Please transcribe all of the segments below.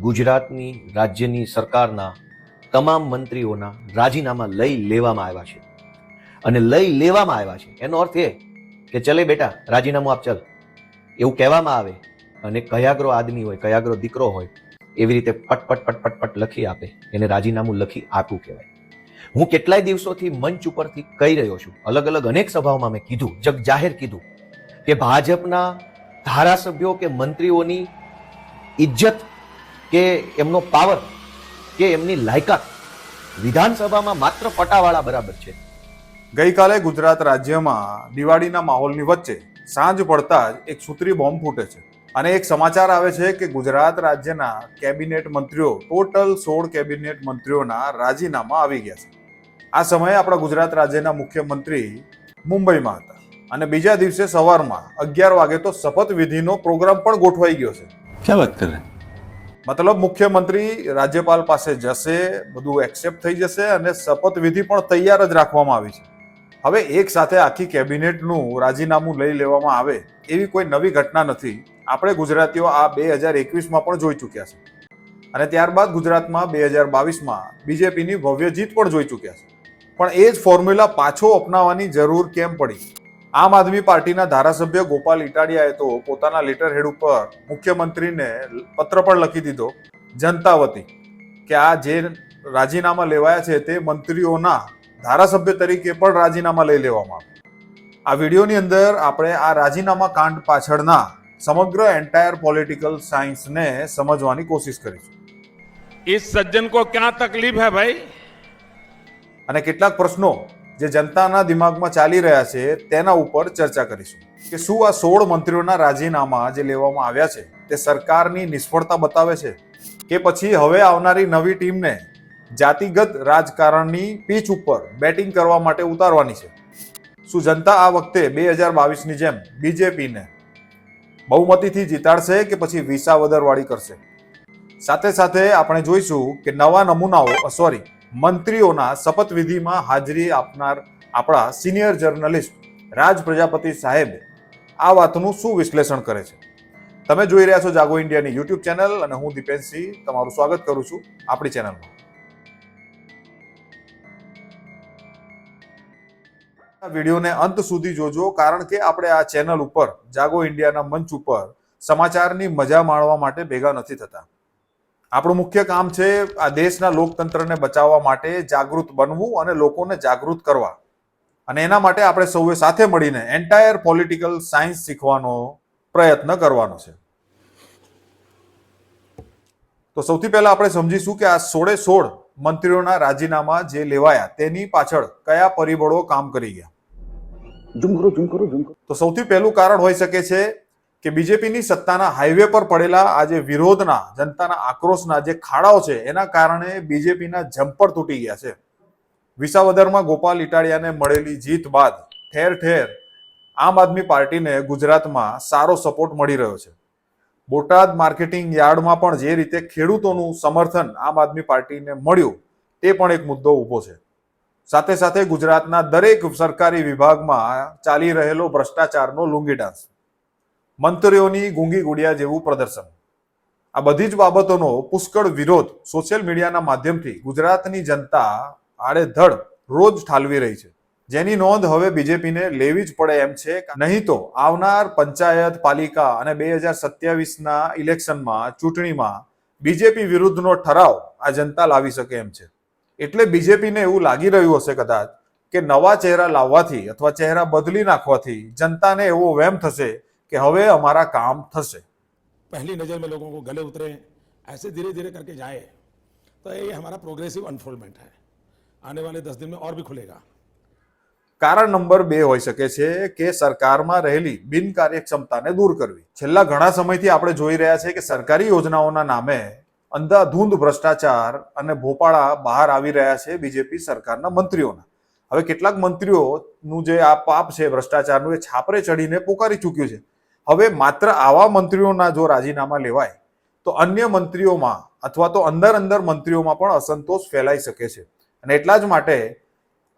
ગુજરાતની રાજ્યની સરકારના તમામ મંત્રીઓના રાજીનામા લઈ લેવામાં આવ્યા છે. અને લઈ લેવામાં આવ્યા છે. એનો અર્થ એ કે ચલે બેટા, રાજીનામું આપ ચલ. એવું કહેવામાં આવે અને કયાગ્રો આદમી હોય, કયાગ્રો દીકરો હોય, એવી રીતે પટપટ પટપટ પટ લખી આપે. એને રાજીનામું લખી આપવું કહેવાય. હું કેટલાય દિવસોથી મંચ ઉપરથી કહી રહ્યો છું. અલગ અલગ અનેક સભાઓમાં મેં કીધું, જગ જાહેર કીધું કે ભાજપના ધારાસભ્યો કે મંત્રીઓની ઇજ્જત કે એમનો પાવર કે એમની લાયકાત વિધાનસભામાં માત્ર પટાવાળા બરાબર છે. ગઈકાલે ગુજરાત રાજ્યમાં દિવાળીના માહોલની વચ્ચે સાંજ પડતા જ એક સૂત્રી બોમ્બ ફૂટે છે. અને એક સમાચાર આવે છે કે ગુજરાત રાજ્યના કેબિનેટ મંત્રીઓ ટોટલ સોળ કેબિનેટ મંત્રીઓના રાજીનામા આવી ગયા છે. આ સમયે આપણા ગુજરાત રાજ્યના મુખ્યમંત્રી મુંબઈમાં હતા. અને બીજા દિવસે સવારમાં અગિયાર વાગે તો શપથવિધિનો પ્રોગ્રામ પણ ગોઠવાઈ ગયો છે. ક્યાં વાત કરે? મતલબ મુખ્યમંત્રી રાજ્યપાલ પાસે જશે, બધું એક્સેપ્ટ થઈ જશે અને શપથવિધિ પણ તૈયાર જ રાખવામાં આવી છે. હવે એક સાથે આખી કેબિનેટનું રાજીનામું લઈ લેવામાં આવે એવી કોઈ નવી ઘટના નથી. આપણે ગુજરાતીઓ આ બે હજાર એકવીસમાં પણ જોઈ ચૂક્યા છે. અને ત્યારબાદ ગુજરાતમાં બે હજાર બાવીસમાં બીજેપીની ભવ્ય જીત પણ જોઈ ચૂક્યા છે. પણ એ જ ફોર્મ્યુલા પાછો અપનાવવાની જરૂર કેમ પડી? આમ આદમી પાર્ટીના ધારાસભ્ય ગોપાલ ઇટાડિયાએ તો પોતાના લેટર હેડ ઉપર મુખ્યમંત્રીને પત્ર પણ લખી દીધો જનતા વતી કે આ જે રાજીનામા લેવાયા છે તે મંત્રીઓના ધારાસભ્ય તરીકે પણ રાજીનામા લઈ લેવામાં આવે આ વિડીયોની અંદર આપણે આ રાજીનામા કાંડ પાછળના સમગ્ર એન્ટાયર પોલિટિકલ સાયન્સને સમજવાની કોશિશ કરીશું इस सज्जन को क्या तकलीफ है भाई અને કેટલાક પ્રશ્નો જે જનતાના દિમાગમાં ચાલી રહ્યા છે, તેના ઉપર ચર્ચા કરીશું. કે શું આ સોળ મંત્રીઓના રાજીનામા જે લેવામાં આવ્યા છે, તે સરકારની નિષ્ફળતા બતાવે છે? કે પછી હવે આવનારી નવી ટીમને જાતિગત રાજકારણની પીચ ઉપર બેટિંગ કરવા માટે ઉતારવાની છે? શું જનતા આ વખતે બે હજાર બાવીસની જેમ બીજેપીને બહુમતીથી જીતાડશે કે પછી વિસાવદરવાળી કરશે? સાથે સાથે આપણે જોઈશું કે નવા નમૂનાઓ સોરી મંત્રીઓના શપથવિધિમાં હાજરી આપનાર આપણા સિનિયર જર્નલિસ્ટ રાજ પ્રજાપતિ સાહેબ આ વાતનું શું વિશ્લેષણ કરે છે? તમે જોઈ રહ્યા છો જાગો ઇન્ડિયાની યુટ્યુબ ચેનલ અને હું દીપેનસિંહ તમારું સ્વાગત કરું છું આપણી ચેનલમાં. વિડીયોને અંત સુધી જોજો કારણ કે આપણે આ ચેનલ ઉપર જાગો ઇન્ડિયાના મંચ ઉપર સમાચારની મજા માણવા માટે ભેગા નથી થતા. આપણું મુખ્ય કામ છે આ દેશના લોકતંત્રને બચાવવા માટે જાગૃત બનવું અને લોકોને જાગૃત કરવા. અને એના માટે આપણે સૌએ સાથે મળીને એન્ટાયર પોલિટિકલ સાયન્સ શીખવાનો પ્રયત્ન કરવાનો છે. તો સૌથી પહેલા આપણે સમજીશું કે આ સોળે સોળ મંત્રીઓના રાજીનામા જે લેવાયા તેની પાછળ કયા પરિબળો કામ કરી ગયા? તો સૌથી પહેલું કારણ હોઈ શકે છે કે બીજેપીની સત્તાના હાઈવે પર પડેલા આ જે વિરોધના, જનતાના આક્રોશના જે ખાડાઓ છે, એના કારણે બીજેપીના જમ્પર તૂટી ગયા છે. વિસાવદરમાં ગોપાલ ઇટાલિયાને મળેલી જીત બાદ ઠેર ઠેર આમ આદમી પાર્ટીને ગુજરાતમાં સારો સપોર્ટ મળી રહ્યો છે. બોટાદ માર્કેટિંગ યાર્ડમાં પણ જે રીતે ખેડૂતોનું સમર્થન આમ આદમી પાર્ટીને મળ્યું, તે પણ એક મુદ્દો ઊભો છે. સાથે સાથે ગુજરાતના દરેક સરકારી વિભાગમાં ચાલી રહેલો ભ્રષ્ટાચારનો લુંગી ડાન્સ મંત્રીઓની ગુંગી ગુડિયા જેવું પ્રદર્શન. આ બધી જ બાબતોનો પુષ્કળ વિરોધ સોશિયલ મીડિયાના માધ્યમથી ગુજરાતની જનતા આડેધડ રોજ ઠાલવી રહી છે. જેની નોંધ હવે બીજેપીને લેવી જ પડે એમ છે નહીં તો આવનાર પંચાયત પાલિકા અને બે હજાર સત્યાવીસના ઇલેક્શનમાં ચૂંટણીમાં બીજેપી વિરુદ્ધનો ઠરાવ આ જનતા લાવી શકે એમ છે. એટલે બીજેપીને એવું લાગી રહ્યું હશે કદાચ કે નવા ચહેરા લાવવાથી અથવા ચહેરા બદલી નાખવાથી જનતાને એવો વહેમ થશે કે હવે અમારા કામ થશે पहली नज़र में लोगों को गले उतरे ऐसे धीरे धीरे करके जाए तो ये हमारा प्रोग्रेसिव अनफोल्डमेंट है आने वाले दस दिन में और भी खुलेगा કારણ નંબર બે હોઈ શકે છે કે સરકારમાં રહેલી બિનકાર્યક્ષમતાને દૂર કરવી છેલ્લા ઘણા સમયથી આપણે જોઈ રહ્યા છે કે સરકારી યોજનાઓના નામે અંધાધૂંધ ભ્રષ્ટાચાર અને ભોપાળા બહાર આવી રહ્યા છે બીજેપી સરકારના મંત્રીઓના હવે કેટલાક મંત્રીઓનું જે આ પાપ છે ભ્રષ્ટાચારનું એ છાપરે ચડીને પોકારી ચૂક્યું છે હવે માત્ર આવા મંત્રીઓના જો રાજીનામા લેવાય તો અન્ય મંત્રીઓમાં અથવા તો અંદર અંદર મંત્રીઓમાં પણ અસંતોષ ફેલાઈ શકે છે. અને એટલા જ માટે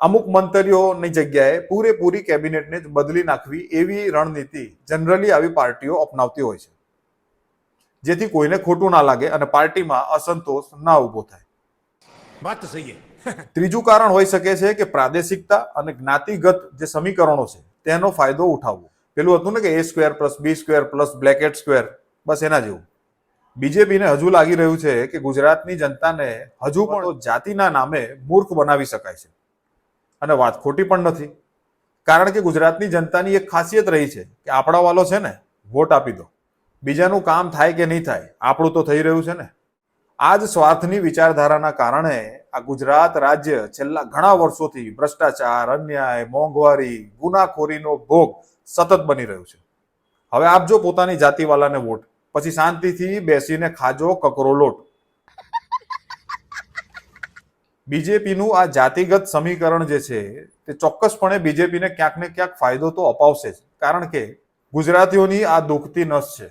અમુક મંત્રીઓની જગ્યાએ પૂરેપૂરી કેબિનેટને બદલી નાખવી એવી રણનીતિ જનરલી આવી પાર્ટીઓ અપનાવતી હોય છે. જેથી કોઈને ખોટું ના લાગે અને પાર્ટીમાં અસંતોષ ના ઊભો થાય. વાત સહી ત્રીજું કારણ હોઈ શકે છે કે પ્રાદેશિકતા અને જ્ઞાતિગત જે સમીકરણો છે તેનો ફાયદો ઉઠાવવો. પેલું હતું ને કે A square plus B square plus bracket square બસ એના જેવું. બીજેપીને હજુ લાગી રહ્યું છે કે ગુજરાતની જનતાને હજુ પણ જાતિના નામે મૂર્ખ બનાવી શકાય છે. અને વાત ખોટી પણ નથી. કારણ કે ગુજરાતની જનતાની એક ખાસિયત રહી છે કે આપણા વાલો છે ને, વોટ આપી દો. બીજાનું કામ થાય કે નહીં થાય, આપણું તો થઈ રહ્યું છે ને. આ જ સ્વાર્થની વિચારધારાના કારણે આ ગુજરાત રાજ્ય છેલ્લા ઘણા વર્ષોથી ભ્રષ્ટાચાર, અન્યાય, મોંઘવારી, ગુનાખોરીનો ભોગ સતત બની રહ્યું છે. હવે આપજો પોતાની જાતિવાલાને વોટ, પછી શાંતિથી બેસીને ખાજો કકરો લોટ. બીજેપીનું આ જાતિગત સમીકરણ જે છે, તે ચોક્કસપણે બીજેપીને ક્યાંક ને ક્યાંક ફાયદો તો અપાવશે જ. કારણ કે ગુજરાતીઓની આ દુખતી નસ છે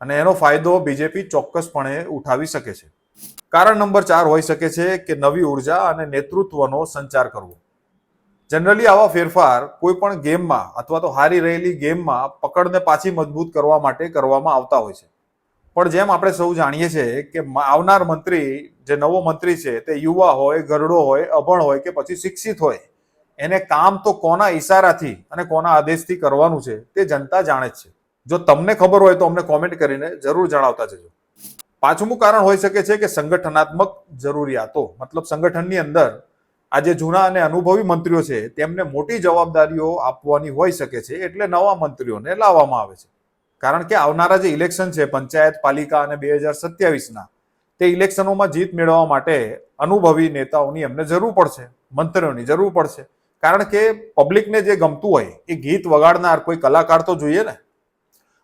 અને એનો ફાયદો બીજેપી ચોક્કસપણે ઉઠાવી શકે છે. કારણ નંબર ચાર હોઈ શકે છે કે નવી ઊર્જા અને નેતૃત્વનો સંચાર કરવો. જનરલી આવા ફેરફાર કોઈ પણ ગેમમાં અથવા તો હારી રહેલી ગેમમાં પકડને પાછી મજબૂત કરવા માટે કરવામાં આવતા હોય છે. પણ જેમ આપણે સૌ જાણીએ છીએ કે આવનાર મંત્રી, જે નવો મંત્રી છે, તે યુવા હોય, ગરડો હોય, અભણ હોય કે પછી શિક્ષિત હોય, એને કામ તો કોના ઈશારાથી અને કોના આદેશથી કરવાનું છે તે જનતા જાણે જ છે. જો તમને ખબર હોય તો અમને કોમેન્ટ કરીને જરૂર જણાવતા જજો. પાંચમું કારણ હોઈ શકે છે કે સંગઠનાત્મક જરૂરિયાતો, મતલબ સંગઠનની અંદર આ જે જૂના અને અનુભવી મંત્રીઓ છે, તેમને મોટી જવાબદારીઓ આપવાની હોઈ શકે છે એટલે નવા મંત્રીઓને લાવવામાં આવે છે. કારણ કે આવનારા જે ઇલેક્શન છે, પંચાયત, પાલિકા અને બે હજાર સત્યાવીસના, તે ઇલેક્શનોમાં જીત મેળવવા માટે અનુભવી નેતાઓની એમને જરૂર પડશે, મંત્રીઓની જરૂર પડશે. કારણ કે પબ્લિકને જે ગમતું હોય, એ ગીત વગાડનાર કોઈ કલાકાર તો જોઈએ ને?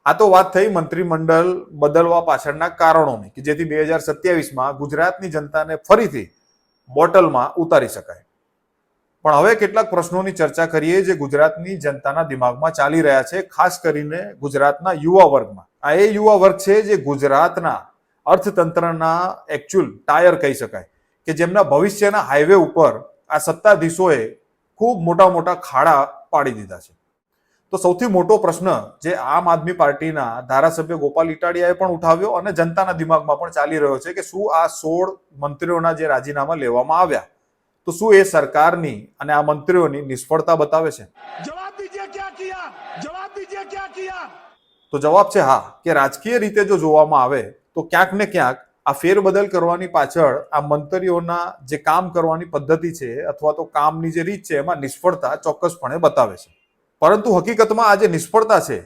આ તો વાત થઈ મંત્રીમંડળ બદલવા પાછળના કારણોની, કે જેથી બે હજાર સત્યાવીસમાં ગુજરાતની જનતાને ફરીથી બોટલમાં ઉતારી શકાય. પણ હવે કેટલાક પ્રશ્નોની ચર્ચા કરીએ જે ગુજરાતની જનતાના દિમાગમાં ચાલી રહ્યા છે, ખાસ કરીને ગુજરાતના યુવા વર્ગમાં. આ એ યુવા વર્ગ છે જે ગુજરાતના અર્થતંત્રના એકચ્યુઅલ ટાયર કહી શકાય કે જેમના ભવિષ્યના હાઈવે ઉપર આ સત્તાધીશોએ ખૂબ મોટા મોટા ખાડા પાડી દીધા છે. તો સૌથી મોટો પ્રશ્ન જે આમ આદમી પાર્ટીના ધારાસભ્ય ગોપાલ ઇટાડિયાએ પણ ઉઠાવ્યો અને જનતાના દિમાગમાં પણ ચાલી રહ્યો છે કે શું આ સોળ મંત્રીઓના જે રાજીનામા લેવામાં આવ્યા તો શું એ સરકારની અને આ મંત્રીઓની નિષ્ફળતા બતાવે છે? જવાબ જવાબ તો જવાબ છે હા કે રાજકીય રીતે જો જોવામાં આવે તો ક્યાંક ને ક્યાંક આ ફેરબદલ કરવાની પાછળ આ મંત્રીઓના જે કામ કરવાની પદ્ધતિ છે અથવા તો કામની જે રીત છે એમાં નિષ્ફળતા ચોક્કસપણે બતાવે છે. પરંતુ હકીકતમાં આ જે નિષ્ફળતા છે,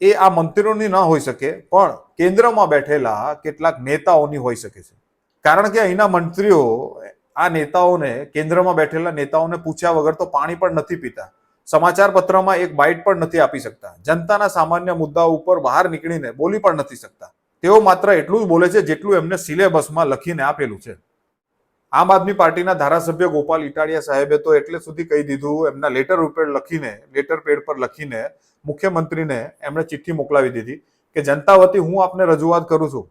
એ આ મંત્રીઓની ન હોઈ શકે, પણ કેન્દ્રમાં બેઠેલા કેટલાક નેતાઓની હોઈ શકે છે. કારણ કે અહીંના મંત્રીઓ, આ નેતાઓને, કેન્દ્રમાં બેઠેલા નેતાઓને પૂછ્યા વગર તો પાણી પણ નથી પીતા. સમાચાર પત્રમાં એક બાઇટ પણ નથી આપી શકતા. જનતાના સામાન્ય મુદ્દા ઉપર બહાર નીકળીને બોલી પણ નથી શકતા. તેઓ માત્ર એટલું જ બોલે છે જેટલું એમને સિલેબસમાં લખીને આપેલું છે. આમ આદમી પાર્ટીના ધારાસભ્ય ગોપાલ ઇટાડિયા સાહેબે તો એટલે સુધી કહી દીધું, એમના લેટર ઉપર લખીને લેટર પેડ પર લખીને મુખ્યમંત્રીને એમણે ચિઠ્ઠી મોકલાવી દીધી કે, જનતા વતી હું આપને રજૂઆત કરું છું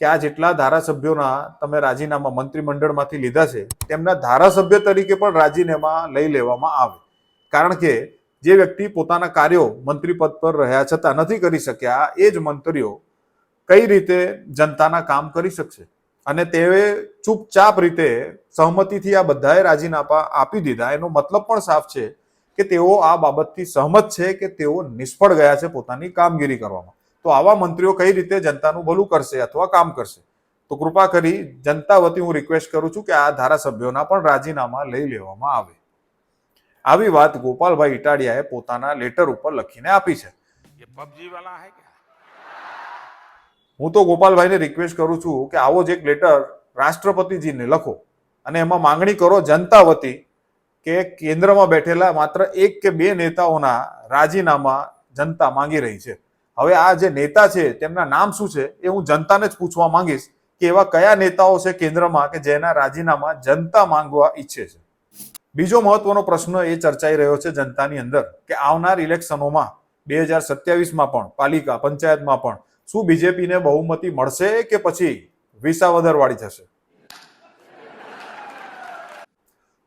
કે આ જેટલા ધારાસભ્યોના તમે રાજીનામા મંત્રીમંડળમાંથી લીધા છે, તેમના ધારાસભ્ય તરીકે પણ રાજીનામા લઈ લેવામાં આવે. કારણ કે જે વ્યક્તિ પોતાના કાર્યો મંત્રી પદ પર રહ્યા છતાં નથી કરી શક્યા, એ જ મંત્રીઓ કઈ રીતે જનતાના કામ કરી શકશે? અને તેઓએ ચૂપચાપ રીતે સહમતિથી આ બધાએ રાજીનામા આપી દીધા. એનો મતલબ પણ સાફ છે કે તેઓ આ બાબતથી સહમત છે કે તેઓ નિષ્ફળ ગયા છે પોતાની કામગીરી કરવામાં. તો આવા મંત્રીઓ કઈ રીતે જનતાનું ભલું કરશે અથવા કામ કરશે? તો કૃપા કરી જનતા વતી હું રિક્વેસ્ટ કરું છું કે આ ધારાસભ્યોના પણ રાજીનામા લઈ લેવામાં આવે. આવી વાત ગોપાલભાઈ ઇટાડિયાએ પોતાના લેટર ઉપર લખીને આપી છે. પબજી વાળા હે હું તો ગોપાલભાઈને રિક્વેસ્ટ કરું છું કે આવો જ એક લેટર રાષ્ટ્રપતિજીને લખો. અને એમાં માંગણી કરો જનતા વતી કે કેન્દ્રમાં બેઠેલા માત્ર એક કે બે નેતાઓના રાજીનામા જનતા માંગી રહી છે. હવે આ જે નેતા છે, તેમના નામ શું છે, એ હું જનતાને જ પૂછવા માંગીશ કે એવા કયા નેતાઓ છે કેન્દ્રમાં કે જેના રાજીનામા જનતા માંગવા ઈચ્છે છે. બીજો મહત્વનો પ્રશ્ન એ ચર્ચાઈ રહ્યો છે જનતાની અંદર કે આવનાર ઇલેક્શનોમાં બે હજાર સત્યાવીસમાં પણ, પાલિકા પંચાયતમાં પણ શું બીજેપીને બહુમતી મળશે કે પછી વિસાવદરવાળી થશે?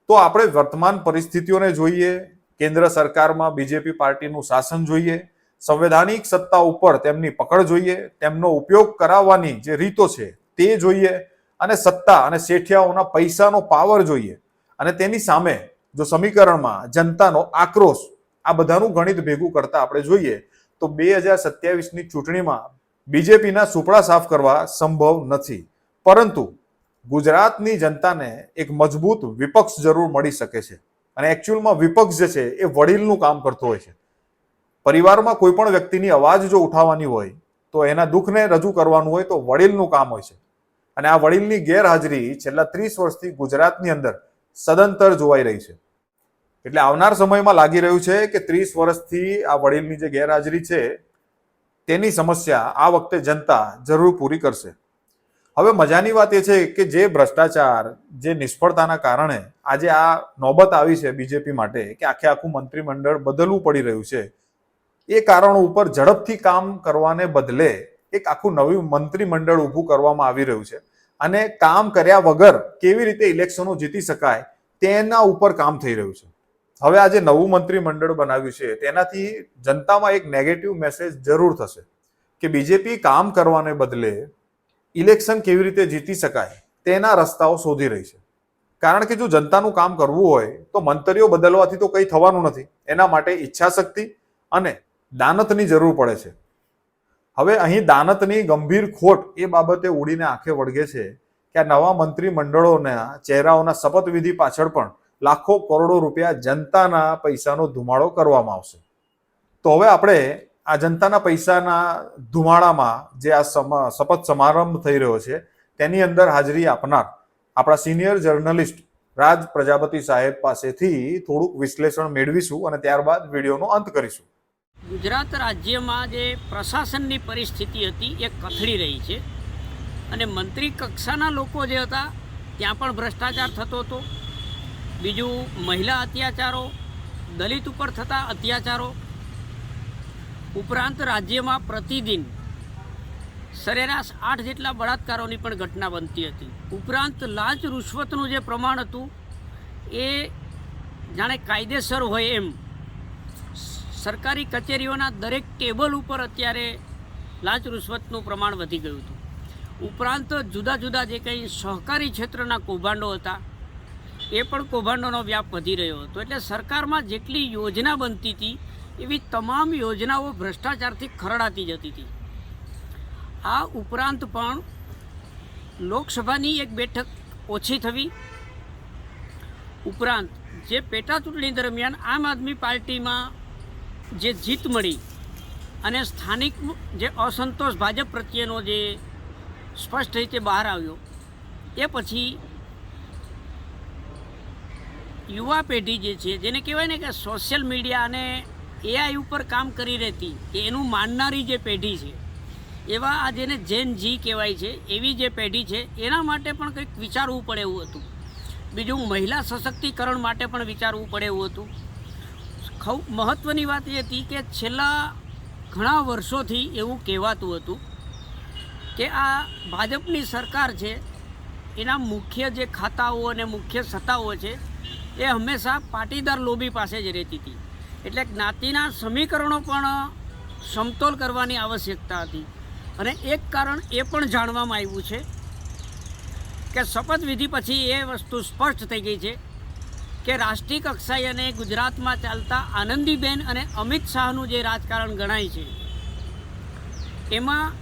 તો આપણે વર્તમાન પરિસ્થિતિઓને જોઈએ, કેન્દ્ર સરકારમાં બીજેપી પાર્ટીનું શાસન જોઈએ, સંવૈધાનિક સત્તા ઉપર તેમની પકડ જોઈએ, તેમનો ઉપયોગ કરાવવાની જે રીતો છે તે જોઈએ, અને સત્તા અને શેઠિયાઓના પૈસાનો પાવર જોઈએ. અને તેની સામે જો સમીકરણમાં જનતાનો આક્રોશ આ બધાનું ગણિત ભેગું કરતા આપણે જોઈએ, તો બે હજાર સત્યાવીસની ચૂંટણીમાં બીજેપીના સુપડા સાફ કરવા સંભવ નથી. પરંતુ ગુજરાતની જનતાને એક મજબૂત વિપક્ષ જરૂર મળી શકે છે. અને એકચ્યુઅલમાં વિપક્ષ જે છે એ વડીલનું કામ કરતો હોય છે. પરિવારમાં કોઈ પણ વ્યક્તિની અવાજ જો ઉઠાવવાની હોય, તો એના દુઃખને રજૂ કરવાનું હોય તો વડીલનું કામ હોય છે. અને આ વડીલની ગેરહાજરી છેલ્લા ત્રીસ વર્ષથી ગુજરાતની અંદર સદંતર જોવાઈ રહી છે. એટલે આવનાર સમયમાં લાગી રહ્યું છે કે ત્રીસ વર્ષથી આ વડીલની જે ગેરહાજરી છે તેની સમસ્યા આ વખતે જનતા જરૂર પૂરી કરશે. હવે મજાની વાત એ છે કે જે ભ્રષ્ટાચાર, જે નિષ્ફળતાના કારણે આજે આ નોબત આવી છે બીજેપી માટે કે આખે આખું મંત્રીમંડળ બદલવું પડી રહ્યું છે, એ કારણો ઉપર ઝડપથી કામ કરવાને બદલે એક આખું નવું મંત્રીમંડળ ઊભું કરવામાં આવી રહ્યું છે. અને કામ કર્યા વગર કેવી રીતે ઇલેક્શનો જીતી શકાય તેના ઉપર કામ થઈ રહ્યું છે. હવે આ જે નવું મંત્રીમંડળ બનાવ્યું છે, તેનાથી જનતામાં એક નેગેટિવ મેસેજ જરૂર થશે કે બીજેપી કામ કરવાને બદલે ઇલેક્શન કેવી રીતે જીતી શકાય, તેના રસ્તાઓ શોધી રહી છે. કારણ કે જો જનતાનું કામ કરવું હોય, તો મંતરીઓ બદલવાથી તો કંઈ થવાનું નથી. એના માટે ઈચ્છાશક્તિ અને દાનતની જરૂર પડે છે. હવે અહીં દાનતની ગંભીર ખોટ એ બાબતે ઉડીને આંખે વળગે છે કે આ નવા મંત્રીમંડળોના ચહેરાઓના શપથવિધિ પાછળ પણ લાખો કરોડો રૂપિયા જનતાના પૈસાનો ધુમાડો કરવામાં આવશે. તો હવે આપણે આ જનતાના પૈસાના ધુમાડામાં જે આ શપથ સમારંભ થઈ રહ્યો છે, તેની અંદર હાજરી આપનાર આપણા સિનિયર જર્નલિસ્ટ રાજ પ્રજાપતિ સાહેબ પાસેથી થોડુંક વિશ્લેષણ મેળવીશું અને ત્યારબાદ વિડીયોનો અંત કરીશું. ગુજરાત રાજ્યમાં જે પ્રશાસનની પરિસ્થિતિ હતી, એ કથળી રહી છે. અને મંત્રી કક્ષાના લોકો જે હતા, ત્યાં પણ ભ્રષ્ટાચાર થતો હતો. બીજું મહિલા અત્યાચારો, દલિત ઉપર થતા અત્યાચારો, ઉપરાંત રાજ્યમાં પ્રતિદિન સરેરાશ આઠ જેટલા બળાત્કારોની પણ ઘટના બનતી હતી. ઉપરાંત લાંચ રૂશ્વતનું જે પ્રમાણ હતું, એ જાણે કાયદેસર હોય એમ. સરકારી કચેરીઓના દરેક ટેબલ ઉપર અત્યારે લાંચ રૂશ્વતનું પ્રમાણ વધી ગયું હતું. ઉપરાંત જુદા જુદા જે કંઈ સહકારી ક્ષેત્રના કૌભાંડો હતા એ પણ કૌભાંડોનો વ્યાપ વધી રહ્યો હતો. એટલે સરકારમાં જેટલી યોજના બનતી હતી, એવી તમામ યોજનાઓ ભ્રષ્ટાચારથી ખરડાતી જતી હતી. આ ઉપરાંત પણ લોકસભાની એક બેઠક ઓછી થવી, ઉપરાંત જે પેટા ચૂંટણી દરમિયાન આમ આદમી પાર્ટીમાં જે જીત મળી અને સ્થાનિક જે અસંતોષ ભાજપ પ્રત્યેનો જે સ્પષ્ટ રીતે બહાર આવ્યો, એ પછી યુવા પેઢી જે છે, જેને કહેવાય ને કે સોશિયલ મીડિયા અને એઆઈ ઉપર કામ કરી રહેતી, કે એનું માનનારી જે પેઢી છે, એવા આ જેને જેન જી કહેવાય છે, એવી જે પેઢી છે, એના માટે પણ કંઈક વિચારવું પડે એવું હતું. બીજું મહિલા સશક્તિકરણ માટે પણ વિચારવું પડે એવું હતું. ખૌ મહત્ત્વની વાત એ હતી કે છેલ્લા ઘણા વર્ષોથી એવું કહેવાતું હતું કે આ ભાજપની સરકાર છે, એના મુખ્ય જે ખાતાઓ અને મુખ્ય સત્તાઓ છે એ હંમેશા પાટીદાર લોબી પાસે જ રહેતી હતી. એટલે જ્ઞાતિના સમીકરણો પણ સમતોલ કરવાની આવશ્યકતા હતી. અને એક કારણ એ પણ જાણવામાં આવ્યું છે કે શપથવિધિ પછી એ વસ્તુ સ્પષ્ટ થઈ ગઈ છે કે રાષ્ટ્રીય કક્ષાએ અને ગુજરાતમાં ચાલતા આનંદીબેન અને અમિત શાહનું જે રાજકારણ ગણાય છે, એમાં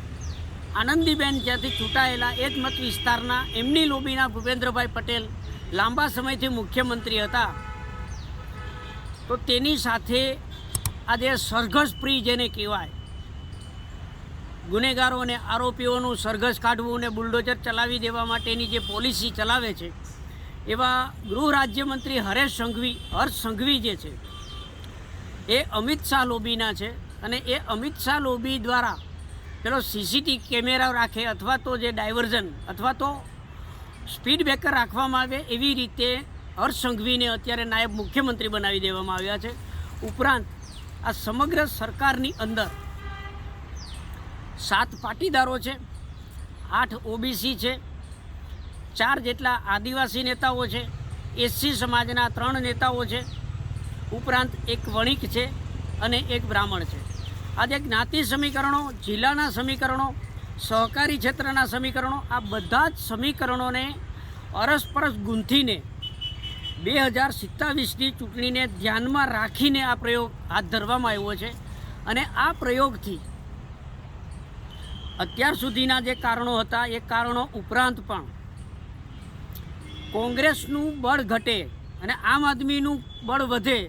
આનંદીબેન જ્યાંથી ચૂંટાયેલા એ મત વિસ્તારના એમની લોબીના ભૂપેન્દ્રભાઈ પટેલ લાંબા સમયથી મુખ્યમંત્રી હતા. તો તેની સાથે આજે સરઘસપ્રી સરઘસ પ્રી જેને કહેવાય. ગુનેગારો અને આરોપીઓનું સરઘસ કાઢવું અને બુલડોઝર ચલાવી દેવા માટેની જે પોલિસી ચલાવે છે, એવા ગૃહ રાજ્યમંત્રી હરેશ સંઘવી, હર્ષ સંઘવી જે છે, એ અમિત શાહ લોબીના છે અને એ અમિત શાહ લોબી દ્વારા પેલો સીસીટીવી કેમેરા રાખે અથવા તો જે ડાયવર્ઝન અથવા તો સ્પીડ બ્રેકર રાખવામાં આવે એવી રીતે હર્ષ સંઘવીને અત્યારે નાયબ મુખ્યમંત્રી બનાવી દેવામાં આવ્યા છે. ઉપરાંત આ સમગ્ર સરકારની અંદર સાત પાટીદારો છે, આઠ ઓબીસી છે, ચાર જેટલા આદિવાસી નેતાઓ છે એસસી સમાજના ત્રણ નેતાઓ છે, ઉપરાંત એક વણિક છે અને એક બ્રાહ્મણ છે. આજે જ્ઞાતિ સમીકરણો, જિલ્લાના સમીકરણો સહકારી ક્ષેત્રના સમીકરણો, આ બધા જ સમીકરણોને અરસપરસ ગૂંથીને બે હજાર સિત્તાવીસની ચૂંટણીને ધ્યાનમાં રાખીને આ પ્રયોગ હાથ ધરવામાં આવ્યો છે. અને આ પ્રયોગથી અત્યાર સુધીના જે કારણો હતા, એ કારણો ઉપરાંત પણ કોંગ્રેસનું બળ ઘટે અને આમ આદમીનું બળ વધે,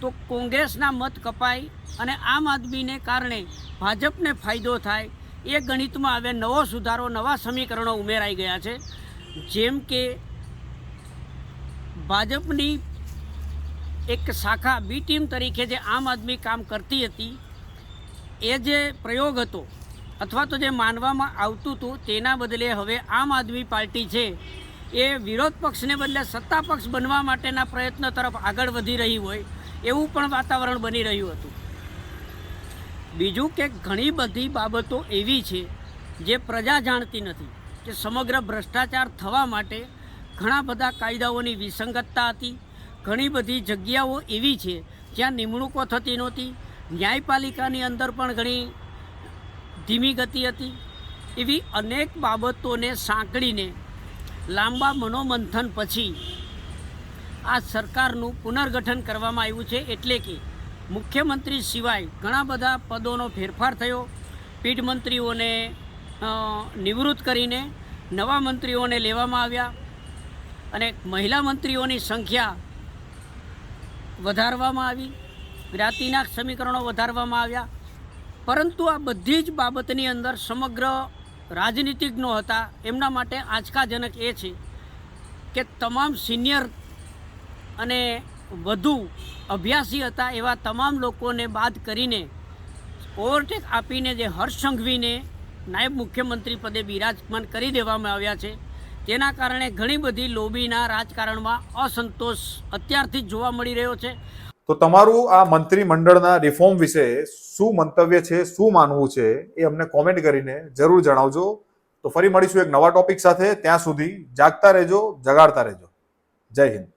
તો કોંગ્રેસના મત કપાય અને આમ આદમીને કારણે ભાજપને ફાયદો થાય એ ગણિતમાં હવે નવો સુધારો, નવા સમીકરણો ઉમેરાઈ ગયા છે. જેમ કે ભાજપની એક શાખા બી ટીમ તરીકે જે આમ આદમી કામ કરતી હતી, એ જે પ્રયોગ હતો અથવા તો જે માનવામાં આવતું હતું, તેના બદલે હવે આમ આદમી પાર્ટી છે, એ વિરોધ પક્ષને બદલે સત્તા પક્ષ બનવા માટેના પ્રયત્ન તરફ આગળ વધી રહી હોય, એવું પણ વાતાવરણ બની રહ્યું હતું. બીજું કે ઘણી બધી બાબતો એવી છે જે પ્રજા જાણતી નથી કે સમગ્ર ભ્રષ્ટાચાર થવા માટે ઘણા બધા કાયદાઓની વિસંગતતા હતી. ઘણી બધી જગ્યાઓ એવી છે જ્યાં નિમણૂકો થતી નહોતી. ન્યાયપાલિકાની અંદર પણ ઘણી ધીમી ગતિ હતી. એવી અનેક બાબતોને સાંકળીને લાંબા મનોમંથન પછી આ સરકારનું પુનર્ગઠન કરવામાં આવ્યું છે એટલે કે મુખ્યમંત્રી સિવાય ઘણા બધા પદોનો ફેરફાર થયો. પીઢ મંત્રીઓને નિવૃત્ત કરીને નવા મંત્રીઓને લેવામાં આવ્યા અને મહિલા મંત્રીઓની સંખ્યા વધારવામાં આવી. જ્ઞાતિના સમીકરણો વધારવામાં આવ્યા. પરંતુ આ બધી જ બાબતની અંદર સમગ્ર રાજનીતિજ્ઞો હતા. એમના માટે આંચકાજનક એ છે કે તમામ સિનિયર અને વધુ અભ્યાસી હતા એવા તમામ લોકોને બાદ કરીને ઓવરટેક આપીને જે હર્ષ સંઘવીને નાયબ મુખ્યમંત્રી પદે બિરાજમાન કરી દેવામાં આવ્યા છે. તેના કારણે ઘણી બધી લોબીના રાજકારણમાં અસંતોષ અત્યારથી જ જોવા મળી રહ્યો છે. તો તમારું આ મંત્રીમંડળના રિફોર્મ વિશે શું મંતવ્ય છે, શું માનવું છે એ અમને કોમેન્ટ કરીને જરૂર જણાવજો. તો ફરી મળીશું એક નવા ટોપિક સાથે. ત્યાં સુધી જાગતા રહેજો, જગાડતા રહેજો. જય હિન્દ.